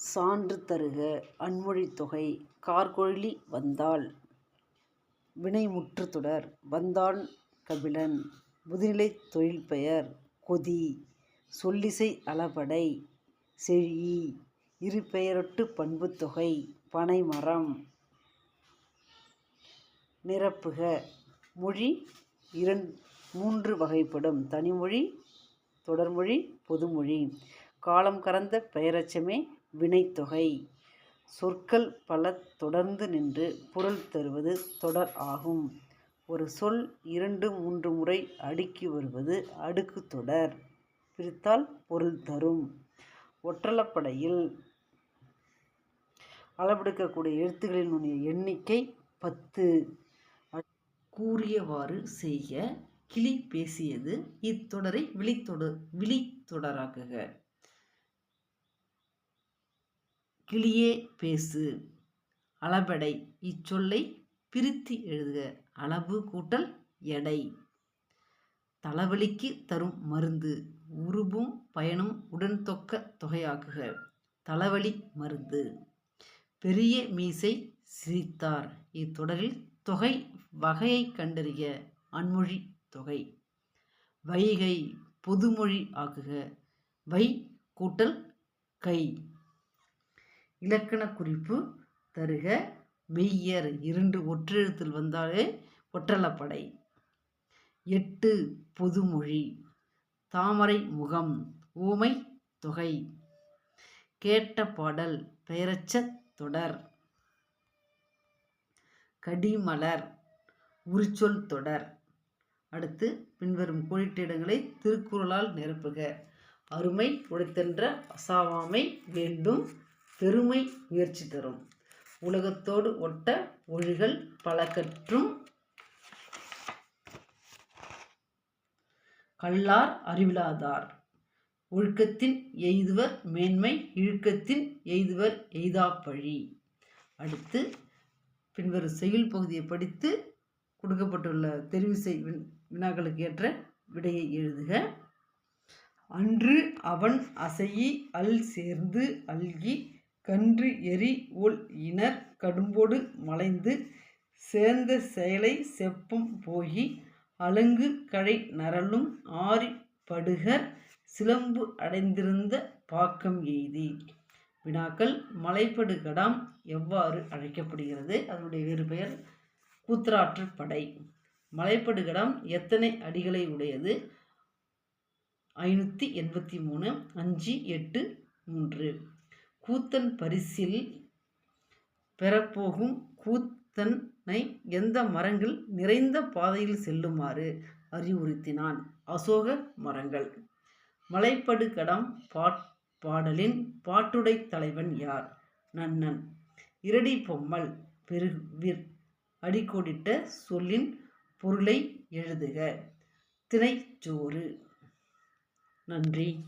சான்று தருக அன்மொழித் தொகை கார்கொழி வந்தாள். வினைமுற்றுத் தொடர் வந்தான் கபிலன். முதுநிலைத் தொழில்பெயர் கொதி. சொல்லிசை அளபடை செழி. இருபெயரொட்டு பண்புத்தொகை பனைமரம் நிரப்புக. மொழி இரண் மூன்று வகைப்படும். தனிமொழி தொடர்மொழி பொதுமொழி. காலம் கறந்த பெயரச்சமே வினைத்தொகை. சொற்கள் பல தொடர்ந்து நின்று பொருள் தருவது தொடர் ஆகும். ஒரு சொல் இரண்டு மூன்று முறை அடுக்கி வருவது அடுக்குத் தொடர். பிரித்தால் பொருள் தரும். ஒற்றலப்படையில் அளபெடுக்கக்கூடிய எழுத்துக்களினுடைய எண்ணிக்கை பத்து. கூறியவாறு செய்ய கிளி பேசியது இத்தொடரை விழித்தொடர் விழித்தொடராக்குக. கிளியே பேசு. அளபெடை. இச்சொல்லை பிரித்து எழுதுக. அளவு கூட்டல் எடை. தலைவலிக்கு தரும் மருந்து. உருபும் பயனும் உடன் தொக்க தொகையாக்குக. தலைவலி மருந்து. பெரிய மீசை சிரித்தார். இத்தொடரில் தொகை வகையை கண்டறிய அன்மொழி தொகை. வைகை பொதுமொழி ஆக்குக. வை கூட்டல் கை. இலக்கண குறிப்பு தருக. மெய்யர் இரண்டு ஒற்றெழுத்தில் வந்தாலே ஒற்றலப்படை. எட்டு பொதுமொழி. தாமரை முகம். ஊமை தொகை. கேட்ட பாடல் பெயரச்ச தொடர். கடிமலர். உரிச்சொல் தொடர். அடுத்து பின்வரும் கோடிட்டிடங்களை திருக்குறளால் நிரப்புக. அருமை உடைத்தென்ற அசாவாமை வேண்டும். பெருமை முயற்சி தரும். உலகத்தோடு ஒட்ட ஒழுகல் பல கற்றும் கல்லார் அறிவிலாதார். ஒழுக்கத்தின் எய்துவர் மேன்மை இழுக்கத்தின் எய்துவர் எய்தாப்பழி அடுத்து பின்வரும் செயல் பகுதியை படித்து கொடுக்கப்பட்டுள்ள தெரிவு செய் வினாக்களுக்கு ஏற்ற விடையை எழுதுக. அன்று அவன் அசையி அல் சேர்ந்து அல்கி கன்று எரி ஒள் இனர் கடும்போடு மலைந்து சேர்ந்த செயலை செப்பம் போகி அலங்கு கழை நரலும் ஆறி படுகர் சிலம்பு அடைந்திருந்த பாக்கம் எய்தி. வினாக்கள் மலைப்படு கடாம் எவ்வாறு அழைக்கப்படுகிறது? அதனுடைய வேறு பெயர் கூத்தராற்று படை. மலைப்படு கடாம் எத்தனை அடிகளை உடையது? ஐநூற்றி எண்பத்தி மூணு அஞ்சு எட்டு மூன்று. கூத்தன் பரிசில் பெறப்போகும் கூத்தனை எந்த மரங்கள் நிறைந்த பாதையில் செல்லுமாறு அறிவுறுத்தினான். அசோக மரங்கள். மலைப்படுகடம் பாட் பாடலின் பாட்டுடை தலைவன் யார்? நன்னன். இரடி பொம்மல் பெருவிர் அடிக்கோடிட்ட சொல்லின் பொருளை எழுதுக. திணைச்சோறு. நன்றி.